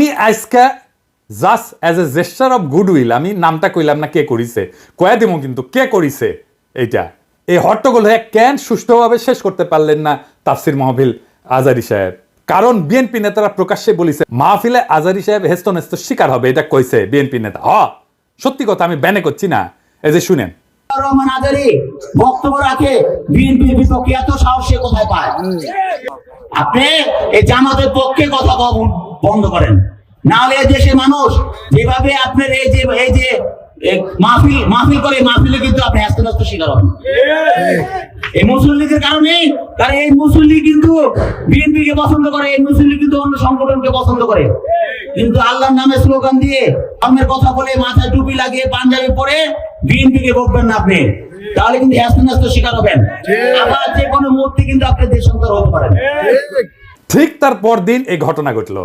আমি আজকে just as a gesture of goodwill আমি নামটা কইলাম না কে করিছে কয়া দিব কিন্তু কে করিছে এইটা। এই হট্টগোল হয়ে কেন সুষ্ঠুভাবে শেষ করতে পারলেন না তাফসির মাহফিল আজারি সাহেব? কারণ বিএনপি নেতারা প্রকাশ্যে বলিছে মাহফিলে আজারি সাহেব হেস্ত নেস্ত শিকার হবে এটা কইছে বিএনপি নেতা। হ সত্যি কথা আমি ব্যানে করছি না। এই যে শুনেন। রহমান আজারি বক্তব্য রাখে বিএনপির বিপক্ষে এত সাহস সে কোথায় পায়? আপনি এই জামাতের পক্ষে কথা কব বন্ধ করেন। নাহলে দেশের মানুষ যেভাবে আপনার এই যে এই যে মাহফিল মাহফিল করে, মাহফিলে কিন্তু আপনি আস্তে শিকার হবেন। এই মুসলিম লীগের কারণে, কারণ এই মুসলিম লীগ কিন্তু বিএনপি কে পছন্দ করে, এই মুসলিম লীগ কিন্তু অন্য সংগঠনকে পছন্দ করে। কিন্তু আল্লাহর নামে স্লোগান দিয়ে ধর্মের কথা বলে মাথায় টুপি লাগিয়ে পাঞ্জাবি পরে বিএনপি কে বকবেন না আপনি। তাহলে কিন্তু হ্যাস্ত শিকার হবেন। আবার যে কোনো মুহূর্তে কিন্তু আপনি দেশান্তর হতে পারেন ঠিক তার পরদিন এই ঘটনা ঘটলো।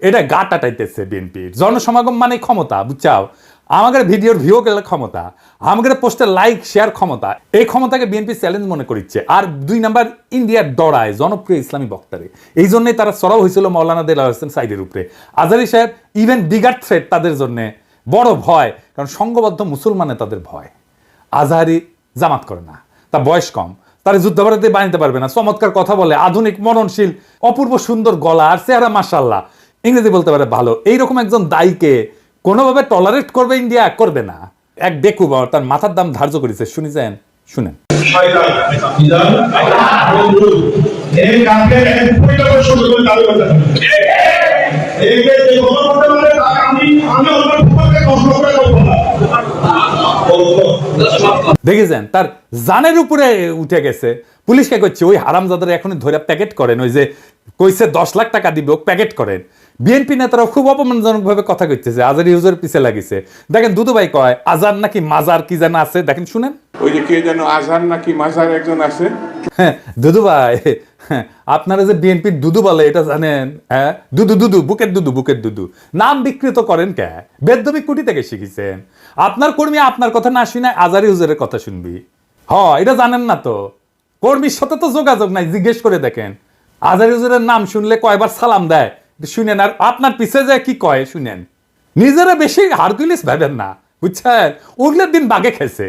এটা গা টাটাইতেছে বিএনপির। জনসমাগম মানে ক্ষমতা, বুঝছাও? আমাদের ভিডিওর ভিউ গেলে ক্ষমতা, আমাদের পোস্টে লাইক শেয়ার ক্ষমতা। এই ক্ষমতাকে বিএনপি চ্যালেঞ্জ মনে করিচ্ছে। আর দুই নাম্বার ইন্ডিয়ার ডরায়, জনপ্রিয় ইসলামী বক্তারে। এই জন্যই তারা সরাও হয়েছিল মৌলানা দেলা হোসেন সাইডের উপরে। আজারি সাহেব ইভেন বিগার থ্রেট তাদের জন্য বড় ভয়, কারণ সংঘবদ্ধ মুসলমানে তাদের ভয়। আজহারি জামাত করে না, তার বয়স কম। তার যুদ্ধাপরাধে বানাতে পারবে না, চমৎকার কথা বলে, আধুনিক মননশীল অপূর্ব সুন্দর গলা আর চেহারা মাসাল্লাহ ইংরেজি বলতে পারে ভালো। এইরকম একজন দায়ীকে কোনোভাবে টলারেট করবে ইন্ডিয়া করবে না। এক বেকুবা তার মাথার দাম ধার্য করেছে। শুনেছেন? শুনেন। শয়তান বিধান বন্ধু এই কাকে এক কোটি টাকা শুরু করে দাবি করতে এই যে যে কথা বলতে পারে তাকে আমি আমি অন্য পক্ষে কষ্ট করে বলব না বলব দেখেছেন? তার জানের উপরে উঠে গেছে। পুলিশকে করছে ওই হারামজাদার এখন ধরে প্যাকেট করেন। ওই যে কইছে দশ লাখ টাকা দিবে প্যাকেট করেন। বিএনপি নেতারা খুব অপমানজনক ভাবে কথা কইতেছে আজার ইউজের পিছে লাগিছে। দেখেন দুদু ভাই কয় আজার নাকি মাজার কি যেন আছে? দেখেন শুনেন। ওই যে কে যেন আজহার নাকি মাজার একজন আছে। হ্যাঁ দুদু ভাই হ্যাঁ, আপনারা যে বিএনপির দুদু বলে এটা জানেন হ্যাঁ দুদু দুদু বুকের দুদু বুকের দুদু। নাম বিকৃত করেন কে? বেদ্যবি কুটি থেকে শিখেছেন। আপনার কর্মী আপনার কথা না শুনে আজারি হুজুরের কথা শুনবি। হ এটা জানেন না তো। কর্মীর সাথে তো যোগাযোগ নাই জিজ্ঞেস করে দেখেন। আজারি হুজুরের নাম শুনলে কয়বার সালাম দেয়? শুনেন, আর আপনার পিছে যায় কি কয়, শুনেন। নিজেরা বেশি হারগুলিস ভাবেন না, বুঝছেন? ওগুলোর দিন বাগে খেছে।